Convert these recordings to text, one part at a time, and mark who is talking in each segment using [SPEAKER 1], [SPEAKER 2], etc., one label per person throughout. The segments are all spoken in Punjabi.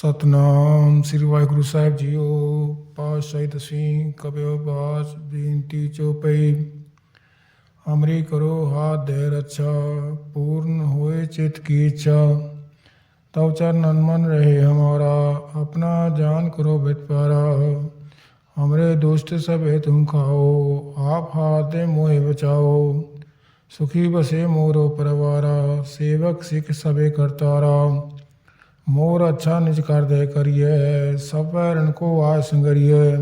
[SPEAKER 1] ਸਤਨਾਮ ਸ੍ਰੀ ਵਾਹਿਗੁਰੂ ਸਾਹਿਬ ਜੀਓ, ਪਾਤਸ਼ਾਹੀ ਦਸਵੀਂ ਕਬਿਓ ਬਾਸ, ਬੇਨਤੀ ਚੋਪਈ ਹਮਰੀ ਕਰੋ ਹਾਥ ਦੇ ਰੱਛਾ, ਪੂਰਨ ਹੋਏ ਚਿਤ ਕੀ ਇੱਛਾ। ਤਉ ਚਰਨ ਮਨ ਰਹੇ ਹਮਾਰਾ, ਆਪਣਾ ਜਾਨ ਕਰੋ ਬਿਤ ਪਾਰਾ। ਹਮਰੇ ਦੁਸ਼ਟ ਸਭੇ ਤੁਮ ਖਾਓ, ਆਪ ਹਾਥ ਦੇ ਮੋਹਿ ਬਚਾਓ। ਸੁਖੀ ਬਸੇ ਮੋਰੋ ਪਰਵਾਰਾ, ਸੇਵਕ ਸਿੱਖ ਸਭੇ ਕਰਤਾਰਾ। मोर अच्छा निज कार्य करिए सब रण को आ संगरिए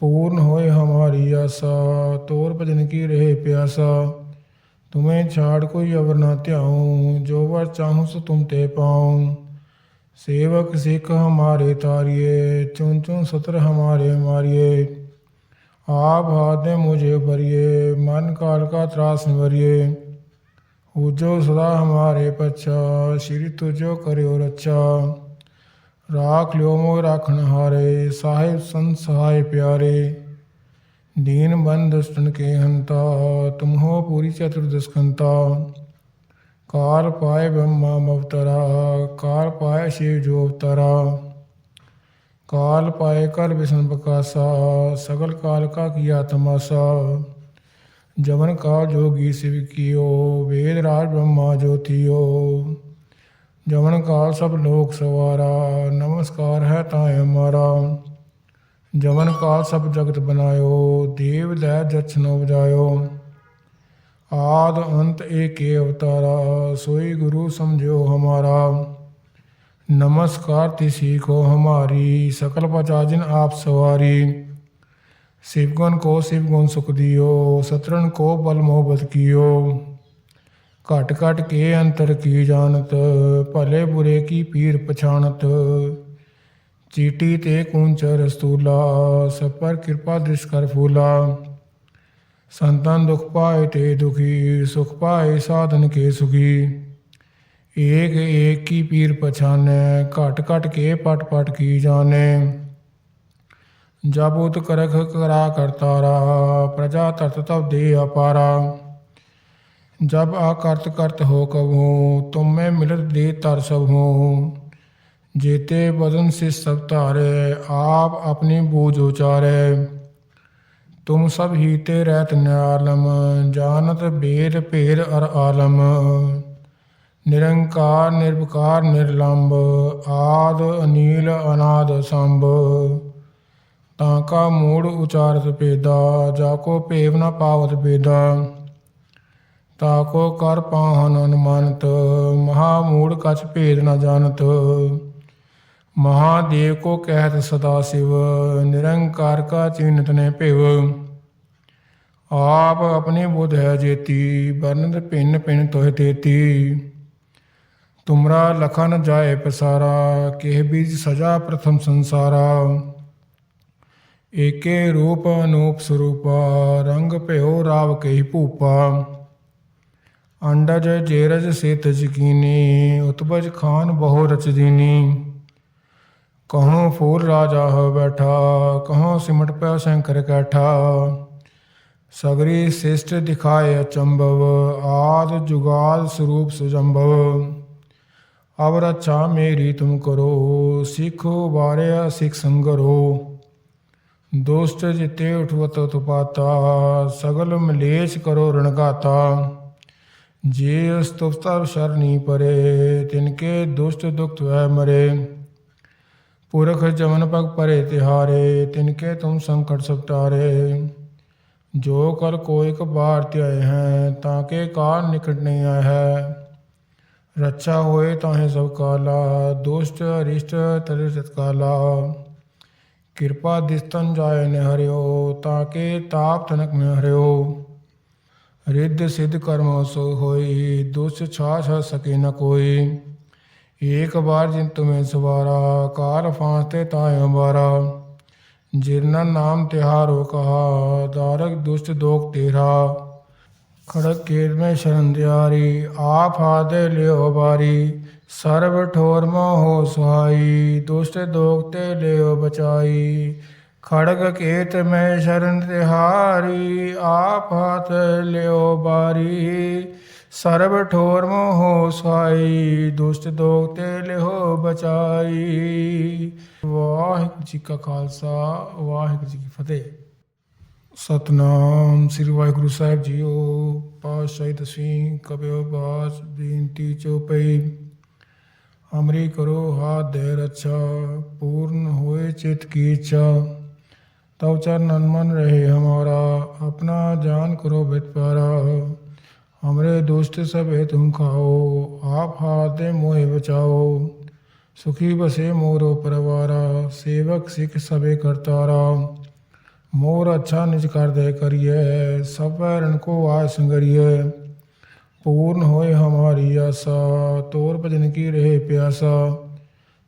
[SPEAKER 1] पूर्ण होए हमारी आशा, तोर भजन की रहे प्यासा। तुम्हें छाड़ कोई अवर ना त्याऊँ, जो वर चाहूँ सो तुम ते पाऊँ। सेवक सिख हमारे तारिये चुन चुन सत्र हमारे मारिए। आप हाथ मुझे भरिए, मन काल का त्रास भरिए। ਉਜੋ ਸਦਾ ਹਮਾਰੇ ਪਛਾ, ਸ੍ਰੀ ਤੁਜੋ ਕਰਿਓ ਰਚਾ ਰਾਖ ਲਿਓ ਮੋ ਰਾਖਣ ਹਾਰੇ, ਸਾਹਿਬ ਸੰਸਾਏ ਪਿਆਰੇ। ਦੀਨ ਬੰਦ ਦੁਸ਼ਟਨ ਕੇ ਹੰਤਾ ਤੁਮ ਹੋ ਪੂਰੀ ਚਤੁਰਦਸ਼ ਖੰਤਾ ਕਾਰ ਪਾਏ ਬ੍ਰਹਮਾ ਮਵਤਰਾ, ਕਾਰ ਪਾਏ ਸ਼ਿਵ ਜੋ ਅਵਤਾਰਾ। ਕਾਲ ਪਾਏ ਕਰ ਵਿਸ਼ਨ ਬਕਾਸਾ, ਸਗਲ ਕਾਲ ਕਾ ਆਤਮਾ ਤਮਾਸਾ ਜਵਨ ਕਾਲ ਜੋਗੀ ਸਿਵ ਕੀਓ ਵੇਦ ਰਾਜ ਬ੍ਰਹਮਾ ਜੋਤੀਓ ਜਵਨ ਕਾਲ ਸਭ ਲੋਕ ਸਵਾਰਾ ਨਮਸਕਾਰ ਹੈ ਤਾਂ ਹਮਾਰਾ ਜਵਨ ਕਾਲ ਸਭ ਜਗਤ ਬਨਾਇਓ ਦੇਵ ਲੈ ਜਛਨੋ ਵਜਾਇਓ ਆਦ ਅੰਤ ਏਕੇ ਅਵਤਾਰਾ ਸੋਈ ਗੁਰੂ ਸਮਝਿਓ ਹਮਾਰਾ नमस्कार तिसी को हमारी सकल पचाजिन आप सवारी शिवगुण को शिवगुण सुख दियो सतरन को बल मोहब्बत कियो ਘਟ ਘਟ ਕੇ ਅੰਤਰ ਕੀ ਜਾਣਤ ਭਲੇ ਬੁਰੇ ਕੀ ਪੀਰ ਪਛਾਣਤ ਚੀਟੀ ਤੇ ਕੂੰਚਰ ਸਤੂਲਾ ਸਭ ਪਰ ਕਿਰਪਾ ਦ੍ਰਿਸ਼ ਕਰ ਫੂਲਾ ਸੰਤਨ ਦੁਖ ਪਾਏ ਤੇ ਦੁਖੀ ਸੁਖ ਪਾਏ ਸਾਧਨ ਕੇ ਸੁਖੀ ਏਕ ਏਕ ਕੀ ਪੀਰ ਪਛਾਨੈ ਘਟ ਘਟ ਕੇ ਪਟ ਪਟ ਕੀ ਜਾਣੈ ਜਾਬੂਤ ਕਰਖ ਕਰਾ ਕਰਤਾ ਕਰਤਾਰਾ ਪ੍ਰਜਾ ਤਰਤ ਤਵ ਦੇ ਅਪਾਰਾ। ਜਬ ਆ ਕਰਤ ਕਰਤ ਹੋ ਕਬੂ ਤੁਮ ਮੈਂ ਮਿਲਤ ਦੇ ਤਰ ਸਭ। ਹੂੰ ਜੇਤੇ ਬਦਨ ਸਿ ਸਭ ਤਾਰੇ ਆਪ ਆਪਣੇ ਬੋਝ ਉਚਾਰੇ। ਤੁਮ ਸਭ ਹੀ ਤੇ ਰਹਿਤ ਨਿਆਲਮ ਜਾਨਤ ਬੇਦ ਭੇਰ ਅਰ ਆਲਮ। ਨਿਰੰਕਾਰ ਨਿਰਭਕਾਰ ਨਿਰਲੰਭ ਆਦ, ਅਨੀਲ, ਅਨਾਦ, ਸੰਭ। ਤਾਂ ਕਾ ਮੂੜ ਉਚਾਰਤ ਪੇਦਾ ਜਾ ਕੋ ਭੇਵ ਨਾ ਪਾਵਤ ਪੇਦਾ ਤਾ ਕੋ ਕਰ ਪਾਹਨ ਅਨੁਮਾਨਤ, ਮਹਾ ਮੂੜ ਕਛ ਭੇਦ ਨਾ ਜਾਣਤ। ਮਹਾਦੇਵ ਕੋ ਕਹਿਤ ਸਦਾ ਸਿਵ, ਨਿਰੰਕਾਰ ਕਾ ਚਿੰਤ ਨੇ ਭਿਵ। ਆਪ ਆਪਣੇ ਬੁੱਧ ਹੈ ਜੇਤੀ ਬਰਨਦ ਪਿੰਨ ਪਿੰਨ ਤੋਹਿ ਤੇਤੀ। ਤੁਮਰਾ ਲਖਨ ਜਾਏ ਪਸਾਰਾ, ਕਿਹ ਬੀਜ ਸਜਾ ਪ੍ਰਥਮ ਸੰਸਾਰਾ। ਏਕੇ ਰੂਪ ਅਨੂਪ ਸਰੂਪਾ, ਰੰਗ ਭਇਓ ਰਾਵ ਕਹੀ ਭੂਪਾ। ਅੰਡਜ ਜੇਰਜ ਸੇਤ ਜਕੀਨੀ ਉਤਬਜ ਖਾਨ ਬਹੁ ਰਚਦੀਨੀ। ਕਹੋ ਫੂਲ ਰਾਜਾ ਹੋ ਬੈਠਾ ਕਹੋਂ ਸਿਮਟ ਪਿਆ ਸ਼ੰਕਰ ਕੈਠਾ। ਸਗਰੀ ਸਿਸ਼ਟ ਦਿਖਾਏ ਅਚੰਭਵ, ਆਦ ਜੁਗਾਦ ਸਰੂਪ ਸੁਜੰਭਵ। ਅਬ ਰੱਛਾ ਮੇਰੀ ਤੁਮ ਕਰੋ, ਸਿੱਖੋ ਬਾਰਿਆ ਸਿੱਖ ਸੰਗਰੋ। ਦੋਸਤ ਜਿਤੇ ਉਠਵਤ ਤੁਪਾਤਾ ਸਗਲ ਮਲੇਸ਼ ਕਰੋ ਰਣਗਾਤਾ। ਜੇ ਅਸਤੁਫਤਾ ਸ਼ਰਨੀ ਪਰੇ ਤਿਨਕੇ ਦੁਸ਼ਟ ਦੁਖਤ ਵੈ ਮਰੇ। ਪੁਰਖ ਜਮਨ ਪਗ ਪਰੇ ਤਿਹਾਰੇ ਤਿਨਕੇ ਤੁਮ ਸੰਕਟ ਸਭ ਜੋ ਕਰ ਕੋਈ ਕ ਬਾਰ ਧਿਆਏ ਹੈ, ਤਾਂ ਕੇ ਕਾਲ ਨਿਕਟ ਨਹੀਂ ਆਇਆ ਹੈ। ਰੱਛਾ ਹੋਏ ਤਾਹੇ ਸਭ ਕਾਲਾ, ਦੁਸ਼ਟ ਅਰਿਸ਼ਟ ਤਰਿ ਸਤਕਾਲਾ ਕਿਰਪਾ ਦਿਸਤਨ ਜਾਏ ਨੇ ਹਰਿਓ ਤਾਂ ਕੇ ਤਾਪ ਤਨਕ ਮੈਂ ਹਰਿਓ ਰਿੱਧ ਸਿੱਧ ਕਰਮ ਸੋ ਹੋਈ, ਦੁਸ ਛਾਛ ਸਕੇ ਨ ਕੋਈ। ਏਕ ਬਾਰ ਜਿਨ ਤੁਮੇ ਸਵਾਰਾ ਕਾਲ ਫਾਂਸਤੇ ਤਾਇ ਅੰਬਾਰਾ। ਜਿਰਨਾ ਨਾਮ ਤਿਹਾਰੋ ਕਹਾ ਦਾਰਕ ਦੁਸ਼ਟ ਦੋਖ ਤੇਰਾ। ਖੜਕ ਕੇਰ ਮੈਂ ਸ਼ਰਨ ਦਿਆਰੀ, ਆਪ ਹਾਦੇ ਲਿਓ ਬਾਰੀ। ਸਰਬ ਠੋਰ ਮੋਹ ਸੁਹਾਈ, ਦੁਸ਼ਟ ਦੋਖ ਤੇ ਲਿਓ ਬਚਾਈ। ਖੜਗ ਕੇਤ ਮੈਂ ਸ਼ਰਨ ਤਿਹਾਰੀ ਆਪ ਹੱਥ ਲਿਓ ਬਾਰੀ। ਸਰਬ ਠੋਰ ਮੋਹ ਸੁਹਾਈ, ਦੁਸ਼ਟ ਦੋਖ ਤੇ ਲਿਹੋ ਬਚਾਈ। ਵਾਹਿਗੁਰੂ ਜੀ ਕਾ ਖਾਲਸਾ, ਵਾਹਿਗੁਰੂ ਜੀ ਕੀ ਫਤਿਹ। ਸਤਨਾਮ ਸ੍ਰੀ ਵਾਹਿਗੁਰੂ ਸਾਹਿਬ ਜੀਓ, ਪਾਤਸ਼ਾਹੀ ਦਸਵੀਂ ਕਬਿਓ ਬਾਸ, ਬੇਨਤੀ ਚੋਪਈ हमरी करो हाथ धै रक्षा पूर्ण होए चित की इच्छा तव चरणन मन रहे हमारा अपना जान करो बित पारा हमरे दुष्ट सब है तुम खाओ आप हाथ दे मोहे बचाओ सुखी बसे मोरो परवारा सेवक सिख सबे करतारा मोर अच्छा निज कर दे करिए सब को आय संगरिए पूर्ण होए हमारी आशा। तोर भजन की रहे प्यासा।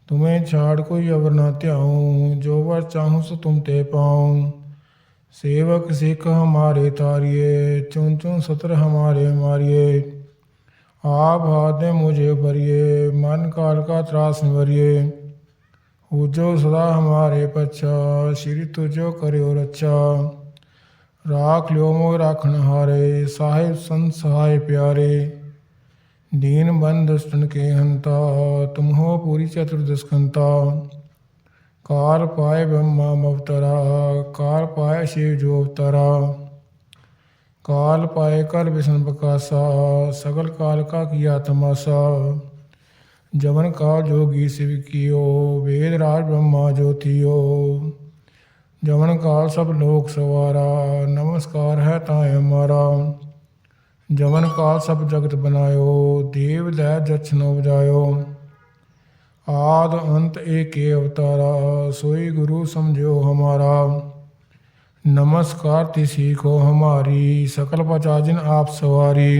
[SPEAKER 1] तुम्हें छाड़ कोई अवर न त्याऊं। जो वर चाहूँ सो तुम ते पाऊँ। सेवक सिख हमारे तारिये चुन चुन सत्र हमारे मारिये आप हाथ में मुझे भरिए, मन काल का त्रास निवरिए। जो सदा हमारे पच्छा, श्री तुझो करियो रक्षा। ਰਾਖ ਲਿਓ ਮੋਇ ਰਾਖਣ ਹਾਰੇ, ਸਾਹਿਬ ਸੰਤ ਸਹਾਇ ਪਿਆਰੇ। ਦੀਨ ਬੰਦ ਦੁਸ਼ਟਨ ਕੇ ਹੰਤਾ, ਤੁਮ ਹੋ ਪੂਰੀ ਚਤੁਰਦਸ਼ਕੰਤਾ ਕਾਰ ਪਾਏ ਬ੍ਰਹਮਾ ਮਵਤਰਾ, ਕਾਰ ਪਾਏ ਸ਼ਿਵ ਜੋ ਅਵਤਰਾ। ਕਾਲ ਪਾਏ ਕਰ ਬਿਸ਼ਨ ਬਕਾਸਾ, ਸਗਲ ਕਾਲ ਕਾ ਆਤਮਾ ਤਮਾਸਾ ਜਵਨ ਕਾ ਜੋਗੀ ਸਿਵ ਕੀਓ, ਵੇਦ ਰਾਜ ਬ੍ਰਹਮਾ ਜੋਤੀਓ जवन काल सब लोक सवारा नमस्कार है ताए हमारा जवन काल सब जगत बनायो देव दै जछनो बजायो आद अंत एक अवतारा सोई गुरु समझो हमारा नमस्कार तिसी को हमारी सकल बचाजिन आप सवारी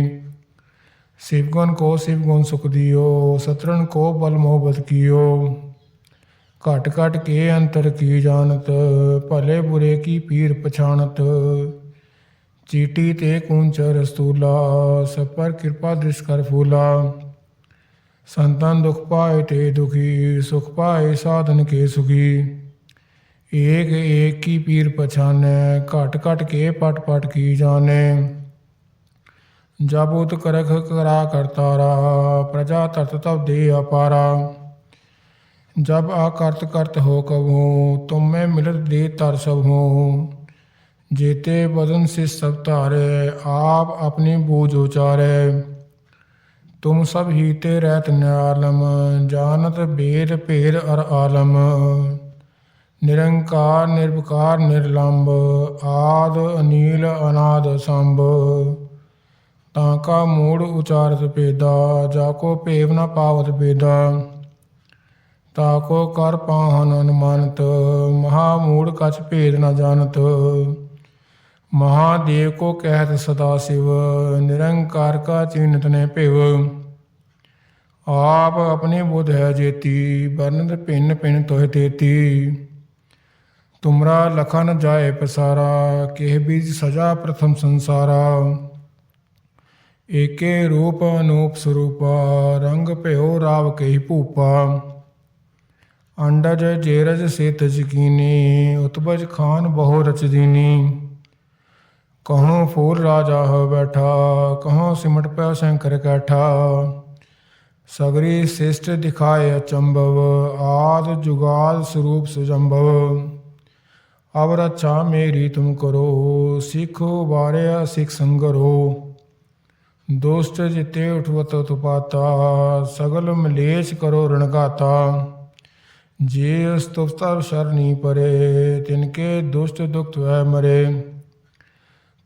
[SPEAKER 1] शिवगुण को शिवगुण सुख दियो सतरन को बल मोहब्बत कियो ਘਟ ਘਟ ਕੇ ਅੰਤਰ ਕੀ ਜਾਣਤ, ਭਲੇ ਬੁਰੇ ਕੀ ਪੀਰ ਪਛਾਣਤ। ਚੀਟੀ ਤੇ ਕੁੰਚ ਰਸਤੂਲਾ ਸਭ ਪਰ ਕਿਰਪਾ ਦ੍ਰਿਸ਼ ਕਰ ਫੂਲਾ। ਸੰਤਨ ਦੁਖ ਪਾਏ ਤੇ ਦੁਖੀ, ਸੁਖ ਪਾਏ ਸਾਧਨ ਕੇ ਸੁਖੀ। ਏਕ ਏਕ ਕੀ ਪੀਰ ਪਛਾਨੈ, ਘਟ ਘਟ ਕੇ ਪਟ ਪਟ ਕੀ ਜਾਣੈ। ਜਬ ਉਤ ਕਰਖ ਕਰਾ ਕਰਤਾਰਾ, ਪ੍ਰਜਾ ਤਤ ਤਬ ਦੇ ਅਪਾਰਾ। जब आकर्त करत हो कबू तुम में मिलत दे तर सब हो जेते बदन से सब तारे आप अपनी बूझ उचारे तुम सब हीते रहत न्यालम जानत बेद भेद अर आलम निरंकार निर्विकार निर्लंब आद अनील अनाद संभ ताका मूड उचारत पेदा जाको पेव न पावत ਤਾਕੋ ਕਰ ਪਾਹਨ ਅਨੁਮਾਨਤ ਮਹਾ ਮੂੜ ਕਛ ਭੇਦ ਨ ਜਾਣਤ। ਮਹਾਦੇਵ ਕੋ ਕਹਿਤ ਸਦਾ ਸਿਵ, ਨਿਰੰਕਾਰ ਕਾ ਚਿੰਤ ਨੇ ਭਿਵ। ਆਪ ਆਪਣੇ ਬੁੱਧ ਹੈ ਜੇਤੀ ਬਰਨਦ ਪਿੰਨ ਪਿੰਨ ਤੋਹ ਤੇਤੀ। ਤੁਮਰਾ ਲਖਨ ਜਾਏ ਪਸਾਰਾ, ਕਿਹ ਬੀਜ ਸਜਾ ਪ੍ਰਥਮ ਸੰਸਾਰਾ। ਏਕੇ ਰੂਪ ਅਨੂਪ ਸਰੂਪਾ, ਰੰਗ ਭਇਓ ਰਾਵ ਕਹੀ ਭੂਪਾ। ਅੰਡਜ ਜੇਰਜ ਸੇ ਤਜਕੀਨੀ ਉਤਬਜ ਖਾਨ ਬਹੁ ਰਚਦੀਨੀ। ਕਹੋਂ ਫੂਲ ਰਾਜਾ ਹੋ ਬੈਠਾ, ਕਹੋਂ ਸਿਮਟ ਪਿਆ ਸ਼ੰਕਰ ਕੈਠਾ। ਸਗਰੀ ਸਿਸ਼ਟ ਦਿਖਾਏ ਅਚੰਭਵ, ਆਦ ਜੁਗਾਦ ਸਰੂਪ ਸੁਜੰਭਵ। ਅਬ ਰੱਛਾ ਮੇਰੀ ਤੁਮ ਕਰੋ, ਸਿੱਖੋ ਬਾਰਿਆ ਸਿੱਖ ਸੰਗਰੋ। ਦੋਸਤ ਜਿਤੇ ਉਠਵਤ ਤੁਪਾਤਾ ਸਗਲ ਮਲੇਸ਼ ਕਰੋ ਰਣਗਾਤਾ। ਜੇ ਅਸਤੁਫਤਾ ਸ਼ਰਨੀ ਪਰੇ ਤਿਨਕੇ ਦੁਸ਼ਟ ਦੁਖਤ ਵੈ ਮਰੇ।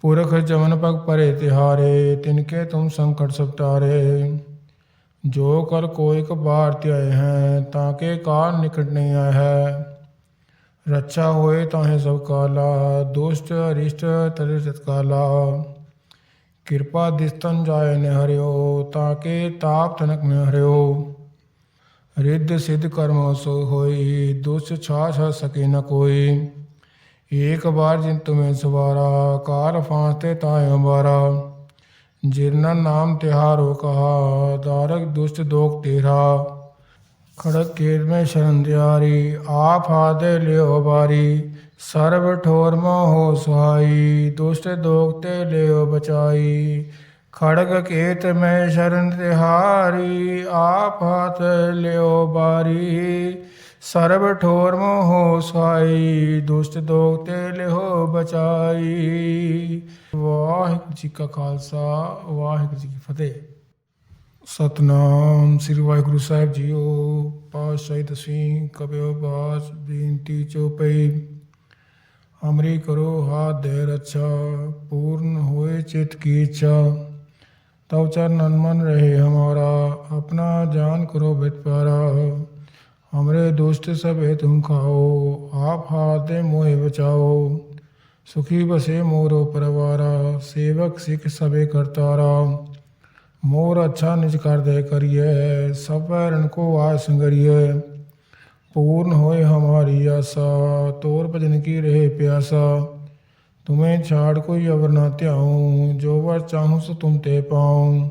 [SPEAKER 1] ਪੁਰਖ ਜਮਨ ਪਗ ਪਰੇ ਤਿਹਾਰੇ ਤਿਨਕੇ ਤੁਮ ਸੰਕਟ ਸਪਟਾਰੇ ਜੋ ਕਰ ਕੋਈ ਕਬਾਰ ਧਿਆਏ ਹੈ, ਤਾਂ ਕੇ ਕਾਲ ਨਿਕਟ ਨਹੀਂ ਆਇਆ ਹੈ। ਰੱਛਾ ਹੋਏ ਤਾਹੇ ਸਭ ਕਾਲਾ, ਦੁਸ਼ਟ ਅਰਿਸ਼ਟ ਤਰੇ ਸਤਕਾਲਾ। ਕਿਰਪਾ ਦਿਸਤਨ ਜਾਏ ਨ ਹਰਿਓ ਤਾਂ ਕੇ ਤਾਪ ਤਨਕ ਮੈਂ ਹਰਿਓ ਰਿੱਧ ਸਿੱਧ ਕਰਮ ਸੋ ਹੋਈ, ਦੁਸ਼ ਛਾਛ ਸਕੇ ਨ ਕੋਈ। ਏਕ ਬਾਰ ਜਿਨ ਤੁਮੇ ਸਵਾਰਾ, ਕਾਰ ਫਾਂਸਤੇ ਤਾਇ ਅੰਬਾਰਾ। ਜਿਰਨਾ ਨਾਮ ਤਿਹਾਰੋ ਕਹਾ ਦਾਰਕ ਦੁਸ਼ਟ ਦੋਖ ਤੇਰਾ। ਖੜਕ ਕੇਰ ਮੈਂ ਸ਼ਰਨ ਦਿਆਰੀ, ਆਪ ਹਾਦੇ ਲਿਓ ਬਾਰੀ। ਸਰਬ ਠੋਰ ਮੋਹ ਸੁਹਾਈ, ਦੁਸ਼ਟ ਦੋਖ ਤੇ ਲਿਓ ਬਚਾਈ। ਖੜਗ ਕੇਤ ਮੈਂ ਸ਼ਰਨ ਤਿਹਾਰੀ ਆਪ ਹੱਥ ਲਿਓ ਬਾਰੀ। ਸਰਬ ਠੋਰ ਮੋਹ ਸੁਆਈ ਦੁਸ਼ਟ ਦੋਖ ਤੇ ਲਿਓ ਬਚਾਈ। ਵਾਹਿਗੁਰੂ ਜੀ ਕਾ ਖਾਲਸਾ, ਵਾਹਿਗੁਰੂ ਜੀ ਕੀ ਫਤਿਹ। ਸਤਨਾਮ ਸ੍ਰੀ ਵਾਹਿਗੁਰੂ ਸਾਹਿਬ ਜੀਓ, ਪਾਤਸ਼ਾਹੀ ਦਸਵੀਂ ਕਬਿਓ ਬਾਸ, ਬੇਨਤੀ ਚੋਪਈ। ਅਮਰੀ ਕਰੋ ਹਾਥ ਦੇ ਰੱਛਾ, ਪੂਰਨ ਹੋਏ ਚਿਤ ਕੀ ਇੱਛਾ। तव चरणन मन रहे हमारा अपना जान करो बित प्यारा हमरे दोस्त सब है तुम खाओ आप हाथे मोहे बचाओ सुखी बसे मोरो परवारा सेवक सिख सबे करतारा मोर अच्छा निज कार्य करिए सब पैरण को आय संगरिए पूर्ण होए हमारी आशा तोर भजन की रहे प्यासा तुम्हें छाड़ कोई अवर ना त्याऊँ, जो वर चाहूँ सो तुम ते पाऊँ।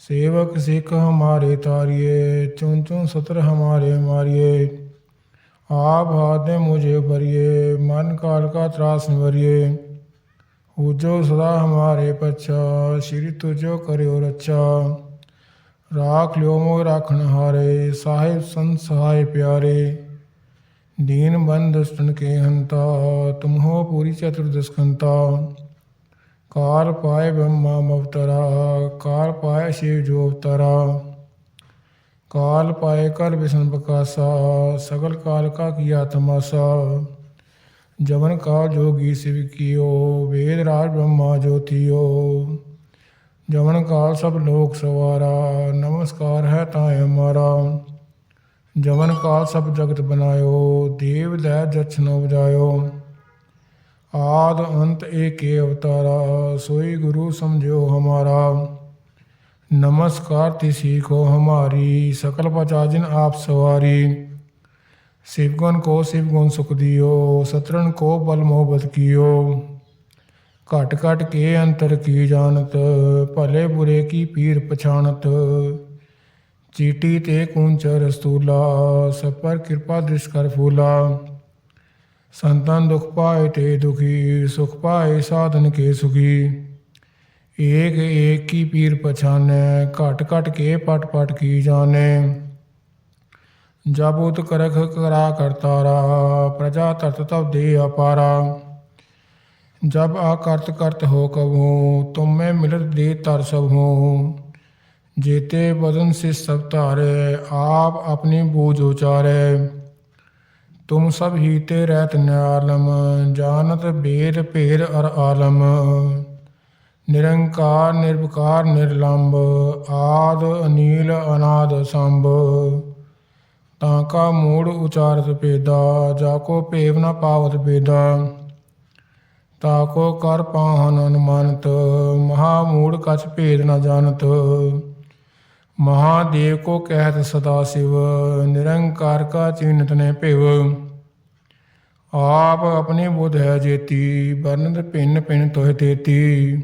[SPEAKER 1] सेवक सिख हमारे तारिये चुन चुन सत्र हमारे मारिए। आप हाथ मुझे भरिए, मन काल का त्रास निवरिए उजो सदा हमारे पच्छा, श्री तुझो करो रक्षा राख लो मो राखन हारे, साहेब संत सहाय प्यारे। ਦੀਨ ਬੰਦ ਦੁਸ਼ਟਨ ਕੇ ਹੰਤਾ ਤੁਮ ਹੋ ਪੂਰੀ ਚਤੁਰਦਸਕੰਤਾ ਕਾਲ ਪਾਏ ਬ੍ਰਹਮਾ ਮਵਤਰਾ ਕਾਲ ਪਾਏ ਸ਼ਿਵ ਜੋ ਅਵਤਾਰਾ। ਕਾਲ ਪਾਏ ਕਰ ਵਿਸ਼ਨ ਬਕਾਸਾ, ਸਗਲ ਕਾਲ ਕਾ ਕੀਆ ਤਮਾਸਾ ਜਵਨ ਕਾਲ ਜੋਗੀ ਸਿਵ ਕੀਓ, ਵੇਦ ਰਾਜ ਬ੍ਰਹਮਾ ਜੋਤੀਓ ਜਵਨ ਕਾਲ ਸਭ ਲੋਕ ਸਵਾਰਾ, ਨਮਸਕਾਰ ਹੈ ਤਾਏ ਹਮਾਰਾ ਜਵਨ ਕਾਲ ਸਭ ਜਗਤ ਬਨਾਇਓ ਦੇਵ ਦੈ ਜਛਨ ਉਪਜਾਇਓ ਆਦ ਅੰਤ ਏਕੇ ਅਵਤਾਰਾ ਸੋਈ ਗੁਰੂ ਸਮਝਿਓ ਹਮਾਰਾ ਨਮਸਕਾਰ ਤਿਸੀ ਕੋ ਹਮਾਰੀ ਸਕਲ ਪਚਾਜਨ ਆਪ ਸਵਾਰੀ शिव गुण को शिव गुण सुख दियो सतरन को बल मोहब्बत कियो ਘਟ ਘਟ ਕੇ ਅੰਤਰ ਕੀ ਜਾਣਤ ਭਲੇ ਬੁਰੇ ਕੀ ਪੀਰ ਪਛਾਣਤ ਚੀਟੀ ਤੇ ਕੁੰਚ ਰਸਤੂਲਾ ਸਭ ਪਰ ਕਿਰਪਾ ਦ੍ਰਿਸ਼ ਕਰ ਫੂਲਾ। ਸੰਤਨ ਦੁਖ ਪਾਏ ਤੇ ਦੁਖੀ, ਸੁਖ ਪਾਏ ਸਾਧਨ ਕੇ ਸੁਖੀ। ਏਕ ਏਕ ਕੀ ਪੀਰ ਪਛਾਨੈ, ਘਟ ਘਟ ਕੇ ਪਟ ਪਟ ਕੀ ਜਾਣੈ। ਜਬ ਉਤ ਕਰਖ ਕਰਾ ਕਰਤਾਰਾ ਪ੍ਰਜਾ ਤਰਤ ਤਵ ਦੇ ਅਪਾਰਾ। ਜਬ ਆਕਰਤ ਕਰਤ ਹੋ ਕਬੂ ਤੁਮ ਮੈਂ ਮਿਲਤ ਦੇ ਤਰ ਸਭ। ਹੂੰ जेते बदन से सब तारे आप अपनी बूझ उचारे तुम सब हीते रहत न्यालम जानत बेद पेर अर आलम निरंकार निर्विकार निर्लंब आद अनील अनाद संभ ताका मूड उचारत पेदा जाको पेव न पावत पेदा ਤਾਕੋ ਕਰ ਪਾਹਨ ਅਨੁਮਾਨਤ ਮਹਾ ਮੂੜ ਕਛ ਭੇਦ ਨ ਜਾਣਤ ਮਹਾਦੇਵ ਕੋ ਕਹਿਤ ਸਦਾ ਸਿਵ, ਨਿਰੰਕਾਰ ਕਾ ਚਿੰਤ ਨੇ ਭਿਵ। ਆਪ ਆਪਣੀ ਬੁਧ ਹੈ ਜੇਤੀ ਬਰਨਤ ਭਿੰਨ ਭਿੰਨ ਤੋਹਿ ਤੇਤੀ।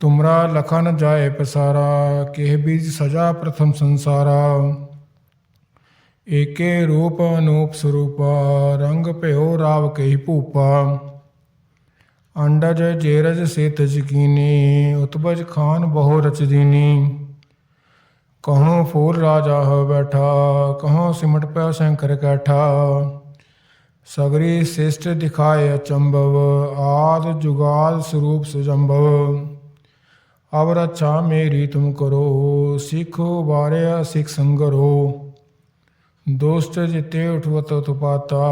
[SPEAKER 1] ਤੁਮਰਾ ਲਖਨ ਜਾਏ ਪਸਾਰਾ, ਕਿਹ ਬੀਜ ਸਜਾ ਪ੍ਰਥਮ ਸੰਸਾਰਾ। ਏਕੇ ਰੂਪ ਅਨੂਪ ਸਰੂਪਾ, ਰੰਗ ਭਇਓ ਰਾਵ ਕਹੀ ਭੂਪਾ। ਅੰਡਜ ਜੇਰਜ ਸੇ ਤਜਕੀਨੀ ਉਤਬਜ ਖਾਨ ਬਹੁ ਰਚਦੀਨੀ ਦੀਨੀ ਫੂਲ ਰਾਜਾ ਹੋ ਬੈਠਾ ਕਹਉ ਸਿਮਟ ਪਿਆ ਸ਼ੰਕਰ ਕੈਠਾ। ਸਗਰੀ ਸਿਸ਼ਟ ਦਿਖਾਏ ਅਚੰਭਵ, ਆਦ ਜੁਗਾਲ ਸਰੂਪ ਸੁਜੰਭਵ। ਅਬ ਰੱਛਾ ਮੇਰੀ ਤੁਮ ਕਰੋ, ਸਿੱਖੋ ਬਾਰਿਆ ਸਿੱਖ ਸੰਗਰੋ। ਦੋਸਤ ਜਿਤੇ ਉਠਵਤ ਤੁਪਾਤਾ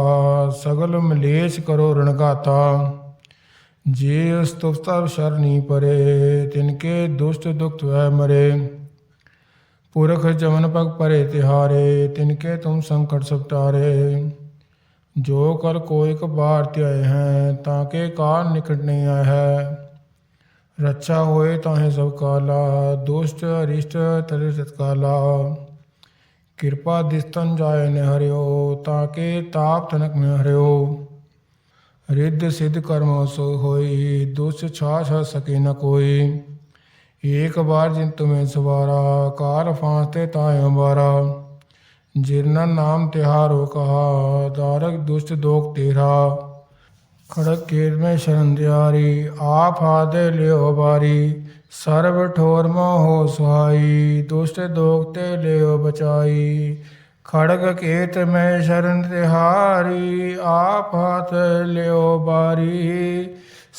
[SPEAKER 1] ਸਗਲ ਮਲੇਸ਼ ਕਰੋ ਰਣਗਾਤਾ। ਜੇ ਅਸਤੁਫਤਾ ਸ਼ਰਨੀ ਪਰੇ ਤਿਨਕੇ ਦੁਸ਼ਟ ਦੁਖਤ ਵੈ ਮਰੇ। ਪੁਰਖ ਜਮਨ ਪਗ ਪਰੇ ਤਿਹਾਰੇ ਤਿਨਕੇ ਤੁਮ ਸੰਕਟ ਸਭ ਜੋ ਕਰ ਕੋਈ ਕ ਬਾਰ ਧਿਆਏ ਹੈ, ਤਾਂ ਕੇ ਕਾਲ ਨਿਕਟ ਨਹੀਂ ਆਇਆ ਹੈ। ਰੱਛਾ ਹੋਏ ਤਾਹੇ ਸਭ ਕਾਲਾ, ਦੁਸ਼ਟ ਅਰਿਸ਼ਟ ਤਰੇ ਸਤਕਾਲਾ। ਕਿਰਪਾ ਦਿਸਤਨ ਜਾਏ ਨੇ ਹਰਿਓ ਤਾਂ ਕੇ ਤਾਪ ਤਨਕ ਮੈਂ ਹਰਿਓ। ਰਿੱਧ ਸਿੱਧ ਕਰਮ ਸੋ ਹੋਈ, ਦੁਸ ਛਾਛ ਸਕੇ ਨ ਕੋਈ। ਏਕ ਬਾਰ ਜਿਨ ਤੁਮੇ ਸਵਾਰਾ, ਕਾਰ ਫਾਂਸਤੇ ਤਾਇ ਅੰਬਾਰਾ। ਜਿਰਨਾ ਨਾਮ ਤਿਹਾਰੋ ਕਹਾ ਦਾਰਕ ਦੁਸ਼ਟ ਦੋਖ ਤੇਰਾ। ਖੜਕ ਕੇਰ ਮੈਂ ਸ਼ਰਨ ਦਿਆਰੀ, ਆਪ ਹਾਦੇ ਲਿਓ ਬਾਰੀ ਸਰਬ ਠੋਰ ਮੋਹ ਸੁਹਾਈ, ਦੁਸ਼ਟ ਦੋਖ ਤੇ ਲਿਓ ਬਚਾਈ। ਖੜਗ ਕੇਤ ਮੈਂ ਸ਼ਰਨ ਤਿਹਾਰੀ ਆਪ ਹੱਥ ਲਿਓ ਬਾਰੀ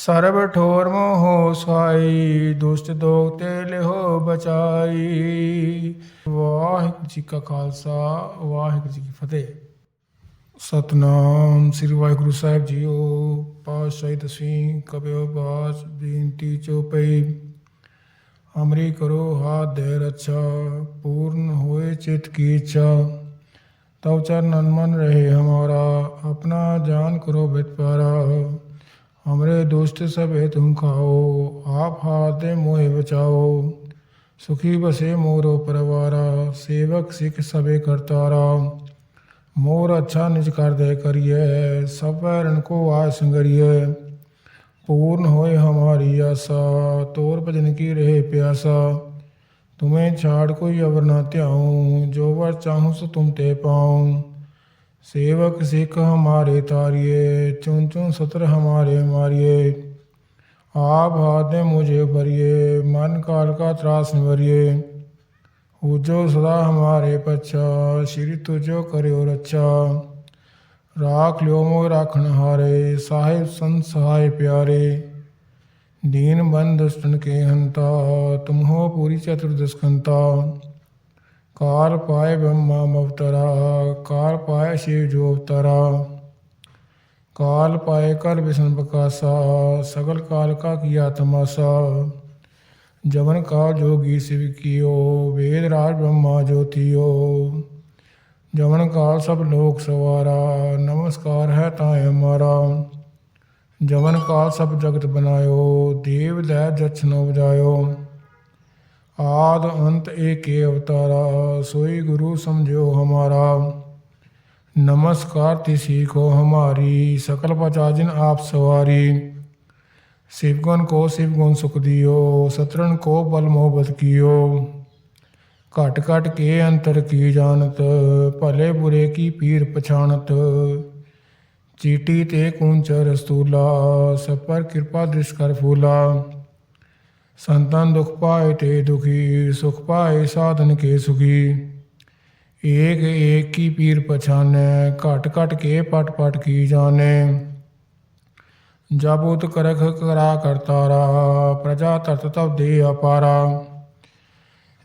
[SPEAKER 1] ਸਰਬ ਠੋਰ ਮੋਹ ਸਾਈ, ਦੁਸ਼ਟ ਦੋਖ ਤੇ ਲਿਹੋ ਬਚਾਈ। ਵਾਹਿਗੁਰੂ ਜੀ ਕਾ ਖਾਲਸਾ, ਵਾਹਿਗੁਰੂ ਜੀ ਕੀ ਫਤਿਹ। ਸਤਨਾਮ ਸ੍ਰੀ ਵਾਹਿਗੁਰੂ ਸਾਹਿਬ ਜੀਓ, ਪਾਤਸ਼ਾਹੀ ਤਸਵੀਂ ਕਬਿਓ ਬਾਸ, ਬੇਨਤੀ ਚੋਪਈ। ਹਮਰੀ ਕਰੋ ਹਾਥ ਦੇ ਰੱਛਾ, ਪੂਰਨ ਹੋਏ ਚਿਤ ਕੀ ਇੱਛਾ। ਤਉ ਚਰਨ ਮਨ ਰਹੇ ਹਮਾਰਾ, ਆਪਣਾ ਜਾਨ ਕਰੋ ਬਿਤ ਪਾਰਾ। हमरे दुष्ट सब है तुम खाओ आप हाथ दे मोहे बचाओ सुखी बसे मोरो परवारा सेवक सिख सबे करतारा मोर अच्छा निज कर दे करिए सब वैरन को आय संगरिए पूर्ण होए हमारी आशा तोर भजन की रहे प्यासा तुम्हें छाड़ कोई अवर न त्याऊं जो वर चाहूं सो तुम ते पाऊं सेवक सिख हमारे तारिये चुन चुन सत्र हमारे मारिये आप हाथ दे मुझे भरिए मन काल का त्रास निवरिए उजो सदा हमारे पच्छा श्री तुझो करियो रक्षा राख लियो मोह राखन हारे साहिब संत सहाय प्यारे दीन बंद दुष्टन के हंता तुम हो पूरी चतुर्दशकंता काल ਕਾਰ ਪਾਏ ਬ੍ਰਹਮਾ ਮਵਤਰਾ ਕਾਰ ਪਾਏ ਸ਼ਿਵ ਜੋਤਰਾ। ਕਾਲ ਪਾਏ ਕਰ ਵਿਸ਼ਨ ਪ੍ਰਕਾਸ਼ਾ ਸਗਲ ਕਾਲ ਕਾ ਕੀ ਆਤਮਾਸਾ। ਜਵਨ ਕਾ ਜੋਗੀ ਸਿਵ ਕੀਓ, ਵੇਦ ਰਾਜ ਬ੍ਰਹਮਾ ਜੋਤਿਓ। ਜਵਨ ਕਾਲ ਸਭ ਲੋਕ ਸਵਾਰਾ, ਨਮਸਕਾਰ ਹੈ ਤਾਂ ਹਮਾਰਾ ਜਵਨ ਕਾਲ ਸਭ ਜਗਤ ਬਨਾਇਓ ਦੇਵ ਲੈ ਜਛਨੋ ਵਜਾਇਓ ਆਦ ਅੰਤ ਏਕੇ ਅਵਤਾਰਾ, ਸੋਈ ਗੁਰੂ ਸਮਝਿਓ ਹਮਾਰਾ। ਨਮਸਕਾਰ ਤਿਸੀ ਕੋ ਹਮਾਰੀ, ਸਕਲ ਪਚਾਜਨ ਆਪ ਸਵਾਰੀ। ਸਿਵਗਨ ਕੋ ਸਿਵਗਨ ਸੁਖ ਦਿਓ, ਸਤਰਣ ਕੋ ਬਲ ਮੋਹਬਤ ਕੀਓ। ਘਟ ਘਟ ਕੇ ਅੰਤਰ ਕੀ ਜਾਣਤ, ਭਲੇ ਬੁਰੇ ਕੀ ਪੀਰ ਪਛਾਣਤ। ਚੀਟੀ ਤੇ ਕੁੰਚਰ ਸਤੂਲਾ ਸਭ ਪਰ ਕਿਰਪਾ ਦ੍ਰਿਸ਼ ਕਰ ਫੂਲਾ। संतन दुख पाए ते दुखी, सुख पाए साधन के सुखी। एक एक की पीर पछाने, घट घट के पट पट की जाने। जब उत करख करा करतारा प्रजा तरत तब दे अपारा।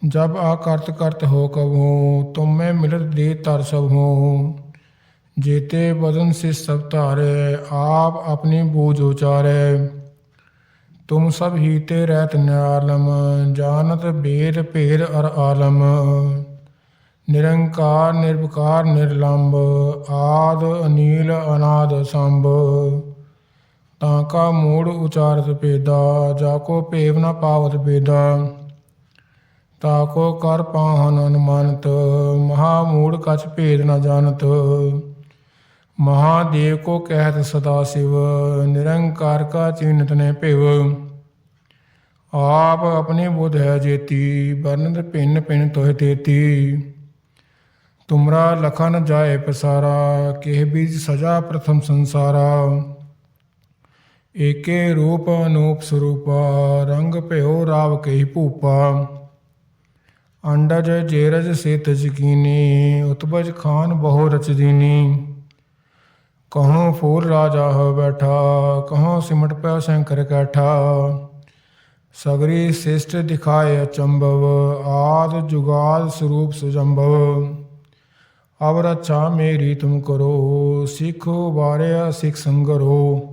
[SPEAKER 1] जब आकर्त करत हो कबू तुम में मिलत दे तर सब हो जेते बदन से सब तारे, आप अपनी बूझ उचारे। ਤੁਮ ਸਭ ਹੀ ਤੇ ਰਹਿਤ ਨਿਆਲਮ, ਜਾਣਤ ਬੇਦ ਭੇਦ ਅਰ ਆਲਮ। ਨਿਰੰਕਾਰ, ਨਿਰਵਕਾਰ, ਨਿਰਲੰਬ, ਆਦ, ਅਨੀਲ, ਅਨਾਦ, ਸੰਭ। ਤਾਂ ਕਾ ਮੂੜ ਉਚਾਰਤ ਪੇਦਾ ਜਾ ਕੋ ਭੇਵ ਨ ਪਾਵਤ ਪੇਦਾ ਤਾ ਕੋ ਕਰ ਪਾਹਨ ਅਨੁਮਾਨਤ, ਮਹਾ ਮੂੜ ਕਛ ਭੇਦ ਨ ਜਾਣਤ। ਮਹਾਦੇਵ ਕੋ ਕਹਿਤ ਸਦਾ ਸਿਵ, ਨਿਰੰਕਾਰ ਕਾ ਚਿੰਤ ਨੇ ਭਿਵ। ਆਪ ਆਪਣੇ ਬੁੱਧ ਹੈ ਜੇਤੀ ਬਰਨਦ ਪਿੰਨ ਪਿੰਨ ਤੋਹ ਤੇਤੀ। ਤੁਮਰਾ ਲਖਨ ਜਾਏ ਪਸਾਰਾ ਕਿਹ ਬੀਜ ਸਜਾ ਪ੍ਰਥਮ ਸੰਸਾਰਾ। ਏਕੇ ਰੂਪ ਅਨੂਪ ਸਰੂਪ, ਰੰਗ ਭਿਓ ਰਾਵ ਕਹੀ ਭੂਪਾ। ਅੰਡਜ ਜੇਰਜ ਸੇਤ ਜਕੀਨੀ ਉਤਪਜ ਖਾਨ ਬਹੁ ਰਚਦੀਨੀ ਦੀਨੀ ਫੂਲ ਰਾਜਾ ਹੋ ਬੈਠਾ, ਕਹੋਂ ਸਿਮਟ ਪਿਆ ਸ਼ੰਕਰ ਕੈਠਾ। ਸਗਰੀ ਸਿਸ਼ਟ ਦਿਖਾਏ ਅਚੰਭਵ, ਆਦ ਜੁਗਾਦ ਸਰੂਪ ਸੁਜੰਭਵ। ਅਬ ਰੱਛਾ ਮੇਰੀ ਤੁਮ ਕਰੋ, ਸਿੱਖੋ ਬਾਰਿਆ ਸਿੱਖ ਸੰਗਰੋ।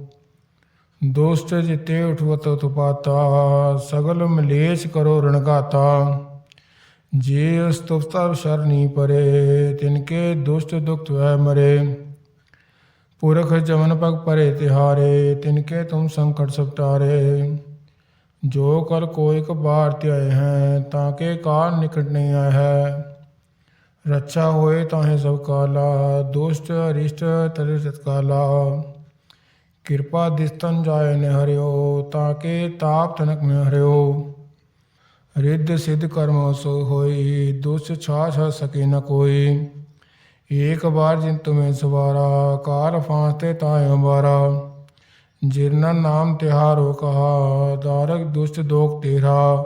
[SPEAKER 1] ਦੁਸ਼ਟ ਜਿਤੇ ਉਠਵਤ ਤੁਪਾਤਾ ਸਗਲ ਮਲੇਸ਼ ਕਰੋ ਰਣਗਾਤਾ ਜੇ ਅਸਤੁਫਤਾ ਸ਼ਰਨੀ ਪਰੇ ਤਿਨਕੇ ਦੁਸ਼ਟ ਦੁਖਤ ਵੈ ਮਰੇ। ਪੁਰਖ ਜਮਨ ਪਗ ਪਰੇ ਤਿਹਾਰੇ ਤਿਨਕੇ ਤੁਮ ਸੰਕਟ ਸਪਟਾਰੇ ਜੋ ਕਰ ਕੋਈ ਕਬਾਰ ਧਿਆਏ ਹੈ, ਤਾਂ ਕੇ ਕਾਲ ਨਿਕਟ ਨਹੀਂ ਆਇਆ ਹੈ। ਰੱਛਾ ਹੋਏ ਤਾਹੇ ਸਭ ਕਾਲਾ, ਦੁਸ਼ਟ ਅਰਿਸ਼ਟ ਤਰਿ ਸਤਕਾਲਾ ਕਿਰਪਾ ਦਿਸਤਨ ਜਾਏ ਨੇ ਹਰਿਓ, ਤਾਂ ਕੇ ਤਾਪ ਤਨਕ ਮੈਂ ਹਰਿਓ। ਰਿੱਧ ਸਿੱਧ ਕਰਮ ਸੋ ਹੋਈ, ਦੁਸ ਛਾ ਸਕੇ ਨ ਕੋਈ। ਏਕ ਬਾਰ ਜਿਨ ਤੁਮੇ ਸਵਾਰਾ, ਕਾਰ ਫਾਂਸਤੇ ਤਾਇ ਅੰਬਾਰਾ। ਜਿਰਨਾ ਨਾਮ ਤਿਹਾਰੋ ਕਹਾ ਦਾਰਕ ਦੁਸ਼ਟ ਦੋਖ ਤੇਰਾ।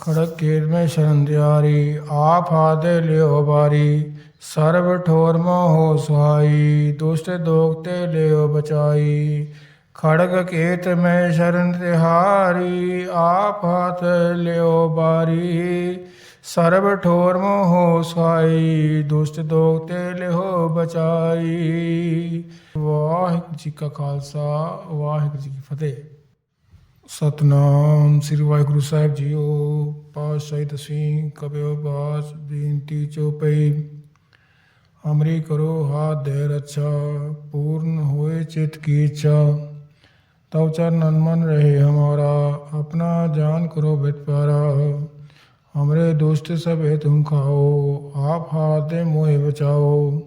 [SPEAKER 1] ਖੜਕ ਕੇਰ ਮੈਂ ਸ਼ਰਨ ਦਿਆਰੀ, ਆਪ ਹਾਦੇ ਲਿਓ ਬਾਰੀ ਸਰਬ ਠੋਰ ਹੋ ਸੁਹਾਈ, ਦੁਸ਼ਟ ਦੋਖ ਤੇ ਲਿਓ ਬਚਾਈ। ਖੜਗ ਕੇਤ ਮੈਂ ਸ਼ਰਨ ਤਿਹਾਰੀ ਆਪ ਹਾਥ ਲਿਓ ਬਾਰੀ ਸਰਬ ਠੋਰ ਮੋਹ ਸਾਈ, ਦੁਸ਼ਟ ਦੋਖ ਤੇ ਲਿਹੋ ਬਚਾਈ। ਵਾਹਿਗੁਰੂ ਜੀ ਕਾ ਖਾਲਸਾ, ਵਾਹਿਗੁਰੂ ਜੀ ਕੀ ਫਤਿਹ। ਸਤਨਾਮ ਸ੍ਰੀ ਵਾਹਿਗੁਰੂ ਸਾਹਿਬ ਜੀਓ, ਪਾਤਸ਼ਾਹੀ ਤਸੀਂ ਕਬਿਓ ਬਾਸ, ਬੇਨਤੀ ਚੋਪਈ ਅਮਰੀ ਕਰੋ ਹਾਥ ਦੇ ਰੱਛਾ, ਪੂਰਨ ਹੋਏ ਚਿਤ ਕੀ ਇੱਛਾ। ਤਉ ਚਰਨ ਅਨਮਨ ਰਹੇ ਹਮਾਰਾ, ਆਪਣਾ ਜਾਨ ਕਰੋ ਬਿਤ ਪਾਰਾ। हमरे दुष्ट सब है तुम खाओ, आप हाथ मोहे बचाओ।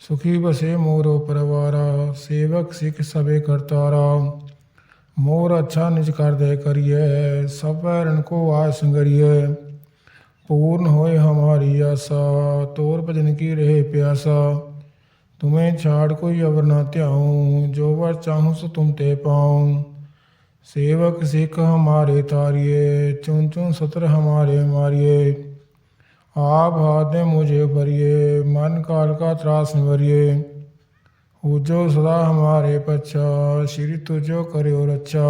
[SPEAKER 1] सुखी बसे मोरो परवारा, सेवक सिख सबे करतारा। मोर अच्छा निज कर दे करिए, सब वैरन को आय संगरिए पूर्ण होए हमारी आशा, तोर भजन की रहे प्यासा। तुम्हें छाड़ कोई अवर न त्याऊं, जो वर चाहूँ सो तुम ते पाऊँ। सेवक सिख हमारे तारिए चुन चुन सत्र हमारे मारिए आप हाथ में मुझे भरिए मन काल का त्रास निवरिए उजो सदा हमारे पच्छा श्री तुझो करियो रक्षा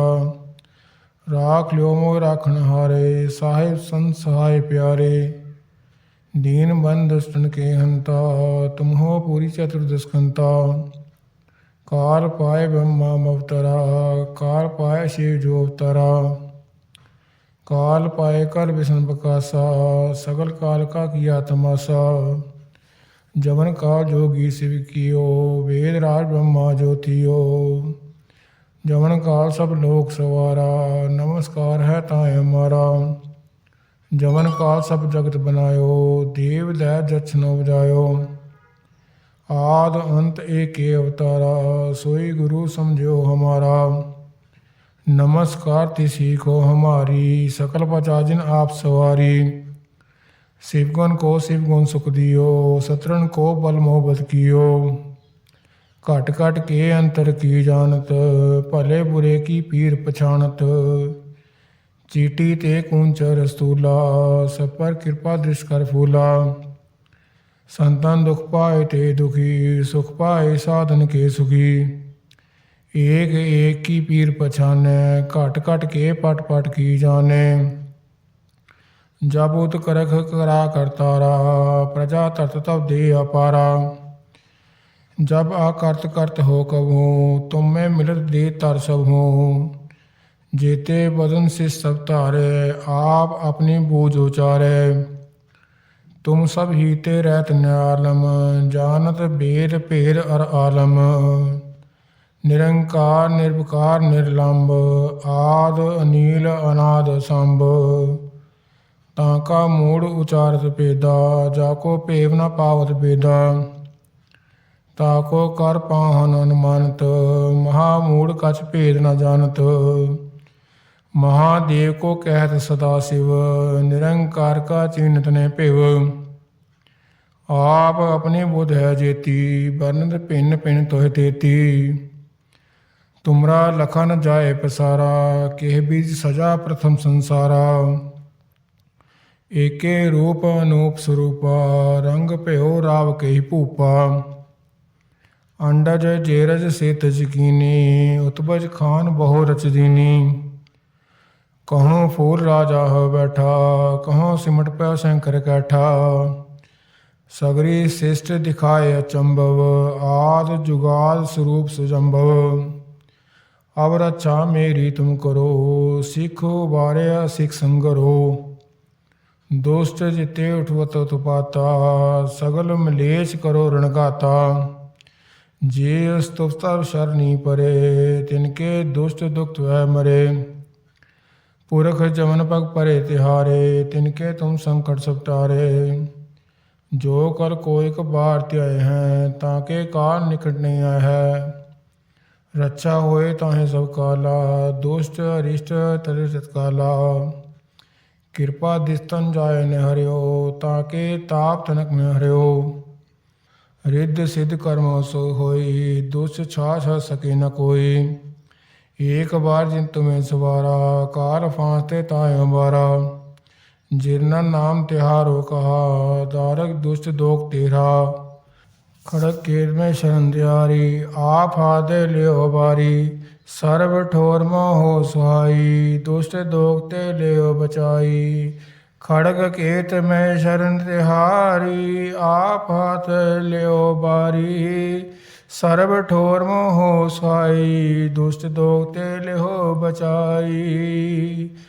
[SPEAKER 1] राख लियो मोह राखन हारे साहिब संत सहाय प्यारे दीन बंद दुष्टन के हंता ਕਾਲ ਪਾਏ ਬ੍ਰਹਮਾ ਮਵਤਰਾ ਕਾਲ ਪਾਏ ਸ਼ਿਵ ਜੋਤਰਾ ਕਾਲ ਪਾਏ ਕਲ ਵਿਸ਼ਨ ਬਕਾਸਾ, ਸਗਲ ਕਾਲ ਕਾ ਕੀਆ ਤਮਾਸਾ ਜਮਨ ਕਾਲ ਜੋਗੀ ਸਿਵ ਕੀਓ, ਵੇਦ ਰਾਜ ਬ੍ਰਹਮਾ ਜੋਤਿਓ ਜਮਨ ਕਾਲ ਸਭ ਲੋਕ ਸਵਾਰਾ, ਨਮਸਕਾਰ ਹੈ ਤਾਏ ਹਮਾਰਾ ਜਮਨ ਕਾਲ ਸਭ ਜਗਤ ਬਨਾਇਓ ਦੇਵ ਲੈ ਜਛਨੋ ਬਜਾਇਓ ਆਦ ਅੰਤ ਏਕੇ ਅਵਤਾਰਾ, ਸੋਈ ਗੁਰੂ ਸਮਝਿਓ ਹਮਾਰਾ। ਨਮਸਕਾਰ ਤਿਸੀ ਕੋ ਹਮਾਰੀ, ਸਕਲ ਪਚਾਜਨ ਆਪ ਸਵਾਰੀ। ਸਿਵਗੁਣ ਕੋ ਸਿਵਗੁਣ ਸੁਖ ਦਿਓ, ਸਤਰਣ ਕੋ ਬਲ ਮੋਹਬਤ ਕੀਓ। ਘਟ ਘਟ ਕੇ ਅੰਤਰ ਕੀ ਜਾਣਤ, ਭਲੇ ਬੁਰੇ ਕੀ ਪੀਰ ਪਛਾਣਤ। ਚੀਟੀ ਤੇ ਕੁੰਚਰ ਰਸਤੂਲਾ ਸਭ ਪਰ ਕਿਰਪਾ ਦ੍ਰਿਸ਼ ਕਰ ਫੂਲਾ। ਸੰਤਨ ਦੁਖ ਪਾਏ ਤੇ ਦੁਖੀ, ਸੁਖ ਪਾਏ ਸਾਧਨ ਕੇ ਸੁਖੀ। ਏਕ ਏਕ ਕੀ ਪੀਰ ਪਛਾਨੈ, ਘਟ ਘਟ ਕੇ ਪਟ ਪਟ ਕੀ ਜਾਣੈ। ਜਬ ਉਤ ਕਰਖ ਕਰਾ ਕਰਤਾਰਾ ਪ੍ਰਜਾ ਤਤ ਤਵ ਦੇ ਅਪਾਰਾ। ਜਬ ਆਕਰਤ ਕਰਤ ਹੋ ਕਬੂ ਤੁਮ ਮੈਂ ਮਿਲਤ ਦੇ ਤਰ ਸਭ। ਹੂੰ ਜੇਤੇ ਬਦਨ ਸੇ ਸਭ ਧਾਰੇ, ਆਪ ਆਪਣੇ ਬੋਝ ਉਚਾਰੇ। ਤੁਮ ਸਭ ਹੀ ਰਹਿਤ ਨਿਆਲਮ, ਜਾਣਤ ਬੇਦ ਭੇਦ ਅਰ ਆਲਮ। ਨਿਰੰਕਾਰ, ਨਿਰਵਕਾਰ ਨਿਰਲੰਭ ਆਦ, ਅਨੀਲ, ਅਨਾਦ, ਸੰਭ। ਤਾਂ ਕਾ ਮੂੜ ਉਚਾਰਤ ਪੇਦਾ ਜਾ ਕੋ ਭੇਵ ਨਾ ਪਾਵਤ ਪੇਦਾ ਤਾ ਕੋ ਕਰ ਪਾਹਨ ਅਨਮਨਤ ਮਹਾ ਮੂੜ ਕਛ ਭੇਦ ਨਾ ਜਾਣਤ। ਮਹਾਦੇਵ ਕੋ ਕਹਿਤ ਸਦਾ ਸਿਵ, ਨਿਰੰਕਾਰ ਕਾ ਚਿੰਤ ਨੇ ਭਿਵ। ਆਪ ਆਪਣੇ ਬੁੱਧ ਹੈ ਜੇਤੀ ਬਰਨਦ ਪਿੰਨ ਪਿੰਨ ਤੋਹਿ ਤੇਤੀ। ਤੁਮਰਾ ਲਖਨ ਜਾਏ ਪਸਾਰਾ, ਕਿਹ ਬੀਜ ਸਜਾ ਪ੍ਰਥਮ ਸੰਸਾਰਾ। ਏਕੇ ਰੂਪ ਅਨੂਪ ਸਰੂਪ, ਰੰਗ ਭਇਓ ਰਾਵ ਕਹੀ ਭੂਪਾ। ਅੰਡਜ ਜੇਰਜ ਸੇ ਤਜਕੀਨੀ ਉਤਪਜ ਖਾਨ ਬਹੁ ਰਚਦੀਨੀ ਕਹੋ ਫੂਰ ਰਾਜਾ ਹੋ ਬੈਠਾ, ਕਹੋ ਸਿਮਟ ਪੈ ਸ਼ੰਕਰ ਕੈਠਾ। ਸਗਰੀ ਸਿਸ਼ਟ ਦਿਖਾਏ ਅਚੰਭਵ, ਆਦ ਜੁਗਾਲ ਸਰੂਪ ਸੁਜੰਭਵ। ਅਬ ਰੱਛਾ ਮੇਰੀ ਤੁਮ ਕਰੋ, ਸਿੱਖੋ ਬਾਰਿਆ ਸਿਖ ਸੰਗਰੋ। ਦੋਸਤ ਜਿਤੇ ਉਠਵਤ ਤੁਪਾਤਾ ਸਗਲ ਮਲੇਸ਼ ਕਰੋ ਰਣਗਾਤਾ। ਜੇ ਅਸਤੁਫਤਾ ਸ਼ਰਨੀ ਪਰੇ ਤਿਨਕੇ ਦੁਸ਼ਟ ਦੁਖਤ ਵੈ ਮਰੇ। ਪੁਰਖ ਜਮਨ ਪਗ ਪਰੇ ਤਿਹਾਰੇ ਤਿਨਕੇ ਤੁਮ ਸੰਕਟ ਸਪਟਾਰੇ। ਜੋ ਕਰ ਕੋਈ ਕਬਾਰ ਧਿਆਏ ਹੈ, ਤਾਂ ਕਿ ਕਾਰ ਨਿਕਟ ਨਹੀਂ ਆਇਆ ਹੈ। ਰੱਛਾ ਹੋਏ ਤਾਹੇ ਸਭ ਕਾਲਾ, ਦੁਸ਼ਟ ਅਰਿਸ਼ਟ ਤਰੇ ਸਤਕਾਲਾ। ਕਿਰਪਾ ਦਿਸਤਨ ਜਾਏ ਨ ਹਰਿਓ, ਤਾਂ ਕੇ ਤਾਪ ਤਨਕ ਮੈਂ ਹਰਿਓ। ਰਿੱਧ ਸਿੱਧ ਕਰਮ ਸੋ ਹੋਈ, ਦੁਸ ਛਾ ਛਾਛ ਸਕੇ ਨ ਕੋਈ। ਏਕ ਬਾਰ ਜਿਨ ਤੁਮੇ ਸਵਾਰਾ ਕਾਰ ਫਾਂਸਤੇ ਤਾਏ ਅੰਬਾਰਾ। ਜਿਰਨਾ ਨਾਮ ਤਿਹਾਰੋ ਕਹਾ ਦਾਰਕ ਦੁਸ਼ਟ ਦੋਖ ਤੇਰਾ। ਖੜਕ ਕੇਤ ਮੈਂ ਸ਼ਰਨ ਦਿਆਰੀ, ਆਪ ਹਾਦੇ ਲਿਓ ਬਾਰੀ ਸਰਬ ਠੋਰ ਮੋਹ ਸੁਹਾਈ, ਦੁਸ਼ਟ ਦੋਖ ਤੇ ਲਿਓ ਬਚਾਈ। ਖੜਗ ਕੇਤ ਮੈਂ ਸ਼ਰਨ ਤਿਹਾਰੀ ਆਪ ਹਾਥ ਲਿਓ ਬਾਰੀ ਸਰਬ ਠੋਰ ਮੋਹ ਸੁਹਾਈ, ਦੁਸ਼ਟ ਦੋਖ ਤੇ ਬਚਾਈ।